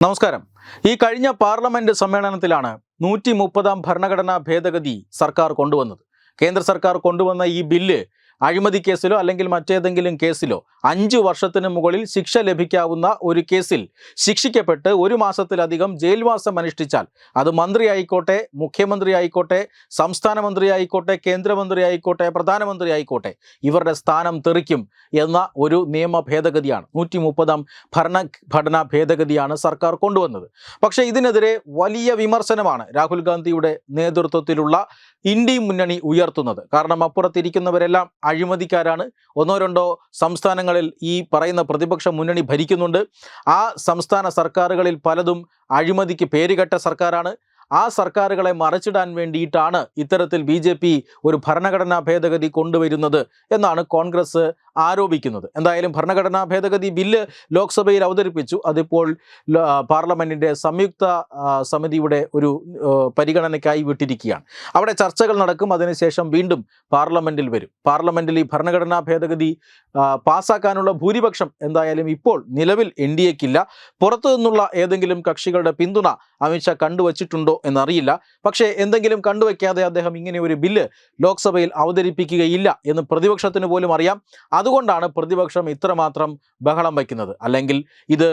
നമസ്കാരം. ഈ കഴിഞ്ഞ പാർലമെന്റ് സമ്മേളനത്തിലാണ് നൂറ്റി മുപ്പതാം ഭരണഘടനാ ഭേദഗതി സർക്കാർ കൊണ്ടുവന്നത്. കേന്ദ്ര സർക്കാർ കൊണ്ടുവന്ന ഈ ബില്ല് അഴിമതി കേസിലോ അല്ലെങ്കിൽ മറ്റേതെങ്കിലും കേസിലോ അഞ്ചു വർഷത്തിന് മുകളിൽ ശിക്ഷ ലഭിക്കാവുന്ന ഒരു കേസിൽ ശിക്ഷിക്കപ്പെട്ട് ഒരു മാസത്തിലധികം ജയിൽവാസം അനുഷ്ഠിച്ചാൽ അത് മന്ത്രി ആയിക്കോട്ടെ മുഖ്യമന്ത്രി ആയിക്കോട്ടെ സംസ്ഥാന മന്ത്രി ആയിക്കോട്ടെ കേന്ദ്രമന്ത്രി ആയിക്കോട്ടെ പ്രധാനമന്ത്രി ആയിക്കോട്ടെ ഇവരുടെ സ്ഥാനം തെറിക്കും എന്ന ഒരു നിയമ ഭേദഗതിയാണ്. നൂറ്റി മുപ്പതാം ഭരണഘടനാ ഭേദഗതിയാണ് സർക്കാർ കൊണ്ടുവന്നത്. പക്ഷേ ഇതിനെതിരെ വലിയ വിമർശനമാണ് രാഹുൽ ഗാന്ധിയുടെ നേതൃത്വത്തിലുള്ള ഇന്ത്യ മുന്നണി ഉയർത്തുന്നത്. കാരണം അപ്പുറത്തിരിക്കുന്നവരെല്ലാം അഴിമതിക്കാരാണ്. ഒന്നോ രണ്ടോ സംസ്ഥാനങ്ങളിൽ ഈ പറയുന്ന പ്രതിപക്ഷ മുന്നണി ഭരിക്കുന്നുണ്ട്. ആ സംസ്ഥാന സർക്കാരുകളിൽ പലതും അഴിമതിക്ക് പേരുകെട്ട സർക്കാരാണ്. ആ സർക്കാരുകളെ മറച്ചിടാൻ വേണ്ടിയിട്ടാണ് ഇത്തരത്തിൽ ബി ഒരു ഭരണഘടനാ ഭേദഗതി കൊണ്ടുവരുന്നത് എന്നാണ് കോൺഗ്രസ് ആരോപിക്കുന്നത്. എന്തായാലും ഭരണഘടനാ ഭേദഗതി ബില്ല് ലോക്സഭയിൽ അവതരിപ്പിച്ചു. അതിപ്പോൾ പാർലമെന്റിന്റെ സംയുക്ത സമിതിയുടെ ഒരു പരിഗണനയ്ക്കായി വിട്ടിരിക്കുകയാണ്. അവിടെ ചർച്ചകൾ നടക്കും. അതിനുശേഷം വീണ്ടും പാർലമെന്റിൽ വരും. പാർലമെന്റിൽ ഈ ഭരണഘടനാ ഭേദഗതി പാസ്സാക്കാനുള്ള ഭൂരിപക്ഷം എന്തായാലും ഇപ്പോൾ നിലവിൽ എൻ ഡി എക്കില്ല. പുറത്തു നിന്നുള്ള ഏതെങ്കിലും കക്ഷികളുടെ പിന്തുണ അമിത്ഷാ കണ്ടുവച്ചിട്ടുണ്ടോ എന്നറിയില്ല. പക്ഷേ എന്തെങ്കിലും കണ്ടുവയ്ക്കാതെ അദ്ദേഹം ഇങ്ങനെ ഒരു ബില്ല് ലോക്സഭയിൽ അവതരിപ്പിക്കുകയില്ല എന്ന് പ്രതിപക്ഷത്തിന് പോലും അറിയാം. അതുകൊണ്ടാണ് പ്രതിപക്ഷം ഇത്രമാത്രം ബഹളം വയ്ക്കുന്നത്. അല്ലെങ്കിൽ ഇത്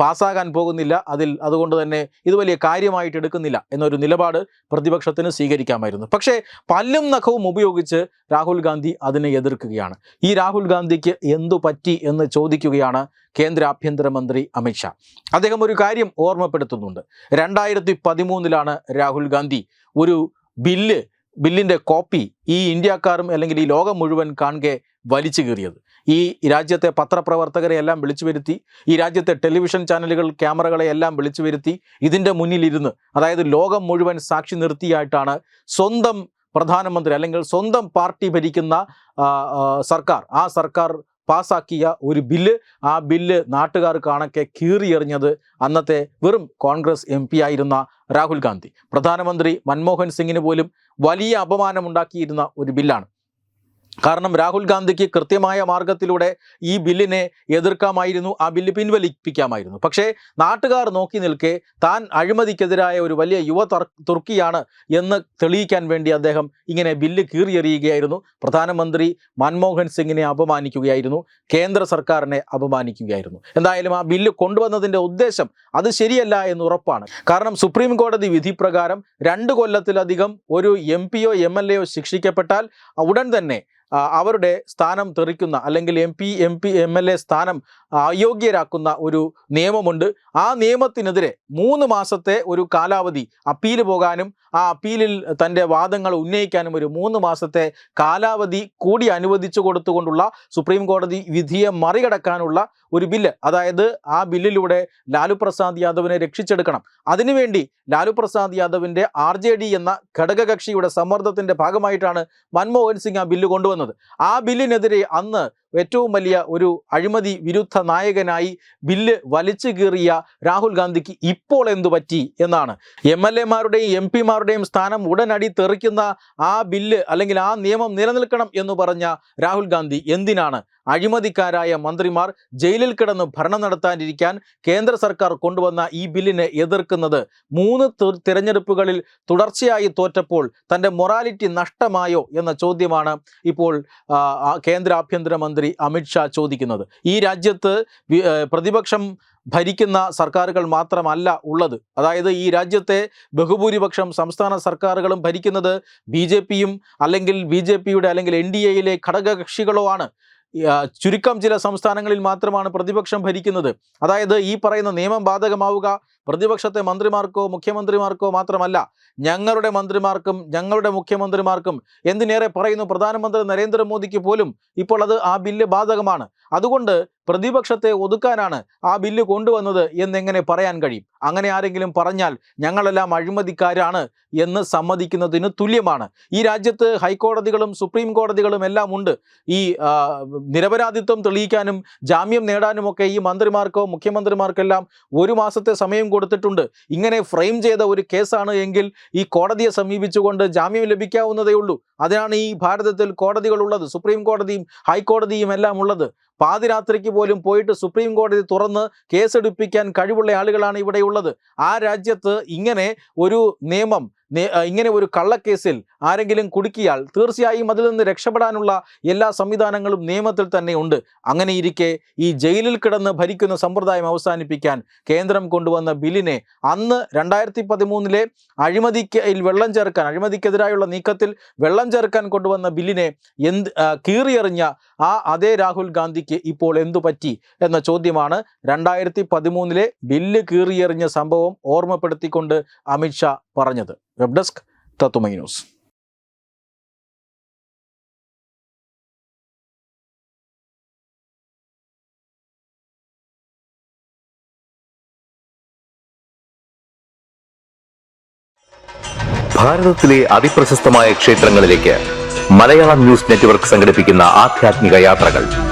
പാസ്സാകാൻ പോകുന്നില്ല. അതിൽ അതുകൊണ്ട് തന്നെ ഇത് വലിയ കാര്യമായിട്ട് എടുക്കുന്നില്ല എന്നൊരു നിലപാട് പ്രതിപക്ഷത്തിന് സ്വീകരിക്കാമായിരുന്നു. പക്ഷേ പല്ലും നഖവും ഉപയോഗിച്ച് രാഹുൽ ഗാന്ധി അതിനെ എതിർക്കുകയാണ്. ഈ രാഹുൽ ഗാന്ധിക്ക് എന്തു പറ്റി എന്ന് ചോദിക്കുകയാണ് കേന്ദ്ര ആഭ്യന്തരമന്ത്രി അമിത്ഷാ അദ്ദേഹം ഒരു കാര്യം ഓർമ്മപ്പെടുത്തുന്നുണ്ട്. രണ്ടായിരത്തി പതിമൂന്നിലാണ് രാഹുൽ ഗാന്ധി ഒരു ബില്ല് ബില്ലിന്റെ കോപ്പി ഈ ഇന്ത്യക്കാരും അല്ലെങ്കിൽ ഈ ലോകം മുഴുവൻ കാണുകെ വലിച്ചു കീറിയത്. ഈ രാജ്യത്തെ പത്രപ്രവർത്തകരെ എല്ലാം വിളിച്ചു വരുത്തി ഈ രാജ്യത്തെ ടെലിവിഷൻ ചാനലുകൾ ക്യാമറകളെ എല്ലാം വിളിച്ചു വരുത്തി ഇതിന്റെ മുന്നിലിരുന്ന് അതായത് ലോകം മുഴുവൻ സാക്ഷി നിർത്തിയായിട്ടാണ് സ്വന്തം പ്രധാനമന്ത്രി അല്ലെങ്കിൽ സ്വന്തം പാർട്ടി ഭരിക്കുന്ന സർക്കാർ ആ സർക്കാർ പാസാക്കിയ ഒരു ബില്ല് ആ ബില്ല് നാട്ടുകാർ കാണക്കെ കീറിയെറിഞ്ഞത് അന്നത്തെ വെറും കോൺഗ്രസ് എം ആയിരുന്ന രാഹുൽ ഗാന്ധി. പ്രധാനമന്ത്രി മൻമോഹൻ സിംഗിന് പോലും വലിയ അപമാനമുണ്ടാക്കിയിരുന്ന ഒരു ബില്ലാണ്. കാരണം രാഹുൽ ഗാന്ധിക്ക് കൃത്യമായ മാർഗത്തിലൂടെ ഈ ബില്ലിനെ എതിർക്കാമായിരുന്നു ആ ബില്ല് പിൻവലിപ്പിക്കാമായിരുന്നു. പക്ഷേ നാട്ടുകാർ നോക്കി നിൽക്കെ താൻ അഴിമതിക്കെതിരായ ഒരു വലിയ യുവ തർ- തുർക്കിയാണ് എന്ന് തെളിയിക്കാൻ വേണ്ടി അദ്ദേഹം ഇങ്ങനെ ബില്ല് കീറിയെറിയുകയായിരുന്നു. പ്രധാനമന്ത്രി മൻമോഹൻ സിംഗിനെ അപമാനിക്കുകയായിരുന്നു കേന്ദ്ര സർക്കാരിനെ അപമാനിക്കുകയായിരുന്നു. എന്തായാലും ആ ബില്ല് കൊണ്ടുവന്നതിന്റെ ഉദ്ദേശം അത് ശരിയല്ല എന്ന് ഉറപ്പാണ്. കാരണം സുപ്രീം കോടതി വിധി പ്രകാരം രണ്ട് കൊല്ലത്തിലധികം ഒരു എം പിയോ എം എൽ എയോ ശിക്ഷിക്കപ്പെട്ടാൽ ഉടൻ തന്നെ അവരുടെ സ്ഥാനം തെറിക്കുന്ന അല്ലെങ്കിൽ M P M P M L A സ്ഥാനം അയോഗ്യരാക്കുന്ന ഒരു നിയമമുണ്ട്. ആ നിയമത്തിനെതിരെ മൂന്ന് മാസത്തെ ഒരു കാലാവധി അപ്പീൽ പോകാനും ആ അപ്പീലിൽ തന്റെ വാദങ്ങൾ ഉന്നയിക്കാനും ഒരു മൂന്ന് മാസത്തെ കാലാവധി കൂടി അനുവദിച്ചു കൊടുത്തുകൊണ്ടുള്ള സുപ്രീം കോടതി വിധിയെ മറികടക്കാനുള്ള ഒരു ബില്ല്. അതായത് ആ ബില്ലിലൂടെ ലാലു പ്രസാദ് യാദവിനെ രക്ഷിച്ചെടുക്കണം. അതിനുവേണ്ടി ലാലു പ്രസാദ് യാദവിന്റെ ആർ എന്ന ഘടകകക്ഷിയുടെ സമ്മർദ്ദത്തിന്റെ ഭാഗമായിട്ടാണ് മൻമോഹൻ സിംഗ് ആ ബില്ല് കൊണ്ടുവന്നത്. ആ ബില്ലിനെതിരെ അന്ന് ഏറ്റവും വലിയ ഒരു അഴിമതി വിരുദ്ധ നായകനായി ബില്ല് വലിച്ചു കീറിയ രാഹുൽ ഗാന്ധിക്ക് ഇപ്പോൾ എന്തു പറ്റി എന്നാണ്. എം എൽ എമാരുടെയും എം പിമാരുടെയും സ്ഥാനം ഉടനടി തെറിക്കുന്ന ആ ബില്ല് അല്ലെങ്കിൽ ആ നിയമം നിലനിൽക്കണം എന്ന് പറഞ്ഞ രാഹുൽ ഗാന്ധി എന്തിനാണ്? അഴിമതിക്കാരായ മന്ത്രിമാർ ജയിലിൽ കിടന്ന് ഭരണം നടത്താനിരിക്കാൻ കേന്ദ്ര സർക്കാർ കൊണ്ടുവന്ന ഈ ബില്ലിനെ എതിർക്കുന്നത് മൂന്ന് തിരഞ്ഞെടുപ്പുകളിൽ തുടർച്ചയായി തോറ്റപ്പോൾ തന്റെ മൊറാലിറ്റി നഷ്ടമായോ എന്ന ചോദ്യമാണ് ഇപ്പോൾ കേന്ദ്ര ആഭ്യന്തരമന്ത്രി അമിത്ഷാ ചോദിക്കുന്നത്. ഈ രാജ്യത്ത് പ്രതിപക്ഷം ഭരിക്കുന്ന സർക്കാരുകൾ മാത്രമല്ല ഉള്ളത്. അതായത് ഈ രാജ്യത്തെ ബഹുഭൂരിപക്ഷം സംസ്ഥാന സർക്കാരുകളും ഭരിക്കുന്നത് ബി ജെ പിയും അല്ലെങ്കിൽ ബി ജെ പിയുടെ അല്ലെങ്കിൽ എൻ ഡി എയിലെ ഘടകകക്ഷികളോ ആണ്. ചുരുക്കം ചില സംസ്ഥാനങ്ങളിൽ മാത്രമാണ് പ്രതിപക്ഷം ഭരിക്കുന്നത്. അതായത് ഈ പറയുന്ന നിയമം ബാധകമാവുക പ്രതിപക്ഷത്തെ മന്ത്രിമാർക്കോ മുഖ്യമന്ത്രിമാർക്കോ മാത്രമല്ല ഞങ്ങളുടെ മന്ത്രിമാർക്കും ഞങ്ങളുടെ മുഖ്യമന്ത്രിമാർക്കും എന്തിനേറെ പറയുന്നു? പ്രധാനമന്ത്രി നരേന്ദ്രമോദിക്ക് പോലും ഇപ്പോൾ അത് ആ ബില്ല് ബാധകമാണ്. അതുകൊണ്ട് പ്രതിപക്ഷത്തെ ഒതുക്കാനാണ് ആ ബില്ല് കൊണ്ടുവന്നത് എന്നെങ്ങനെ പറയാൻ കഴിയും? അങ്ങനെ ആരെങ്കിലും പറഞ്ഞാൽ ഞങ്ങളെല്ലാം അഴിമതിക്കാരാണ് എന്ന് സമ്മതിക്കുന്നതിന് തുല്യമാണ്. ഈ രാജ്യത്ത് ഹൈക്കോടതികളും സുപ്രീം കോടതികളും എല്ലാം ഉണ്ട്. ഈ നിരപരാധിത്വം തെളിയിക്കാനും ജാമ്യം നേടാനുമൊക്കെ ഈ മന്ത്രിമാർക്കോ മുഖ്യമന്ത്രിമാർക്കെല്ലാം ഒരു മാസത്തെ സമയം കൊടുത്തിട്ടുണ്ട്. ഇങ്ങനെ ഫ്രെയിം ചെയ്ത ഒരു കേസാണ് എങ്കിൽ ഈ കോടതിയെ സമീപിച്ചുകൊണ്ട് ജാമ്യം ലഭിക്കാവുന്നതേ ഉള്ളൂ. അതിനാണ് ഈ ഭാരതത്തിൽ കോടതികളുള്ളത്. സുപ്രീം കോടതിയും ഹൈക്കോടതിയും എല്ലാം ഉള്ളത് പാതിരാത്രിക്ക് പോലും പോയിട്ട് സുപ്രീം കോടതി തുറന്ന് കേസെടുപ്പിക്കാൻ കഴിവുള്ള ആളുകളാണ് ഇവിടെയുള്ളത്. ആ രാജ്യത്ത് ഇങ്ങനെ ഒരു നിയമം ഇങ്ങനെ ഒരു കള്ളക്കേസിൽ ആരെങ്കിലും കുടുക്കിയാൽ തീർച്ചയായും അതിൽ നിന്ന് രക്ഷപ്പെടാനുള്ള എല്ലാ സംവിധാനങ്ങളും നിയമത്തിൽ തന്നെ ഉണ്ട്. അങ്ങനെ ഇരിക്കെ ഈ ജയിലിൽ കിടന്ന് ഭരിക്കുന്ന സമ്പ്രദായം അവസാനിപ്പിക്കാൻ കേന്ദ്രം കൊണ്ടുവന്ന ബില്ലിനെ അന്ന് രണ്ടായിരത്തി പതിമൂന്നിലെ അഴിമതിക്ക് വെള്ളം ചേർക്കാൻ അഴിമതിക്കെതിരായുള്ള നീക്കത്തിൽ വെള്ളം ചേർക്കാൻ കൊണ്ടുവന്ന ബില്ലിനെ എന്ത് കീറിയെറിഞ്ഞ ആ അതേ രാഹുൽ ഗാന്ധിക്ക് ഇപ്പോൾ എന്തു പറ്റി എന്ന ചോദ്യമാണ് രണ്ടായിരത്തി പതിമൂന്നിലെ ബില്ല് കീറിയെറിഞ്ഞ സംഭവം ഓർമ്മപ്പെടുത്തിക്കൊണ്ട് അമിത്ഷാ പറഞ്ഞത്. വെബ് ഡെസ്ക് തത്തുമൈ ന്യൂസ്. ഭാരതത്തിലെ ക്ഷേത്രങ്ങളിലേക്ക് മലയാളം ന്യൂസ് നെറ്റ്വർക്ക് യാത്രകൾ.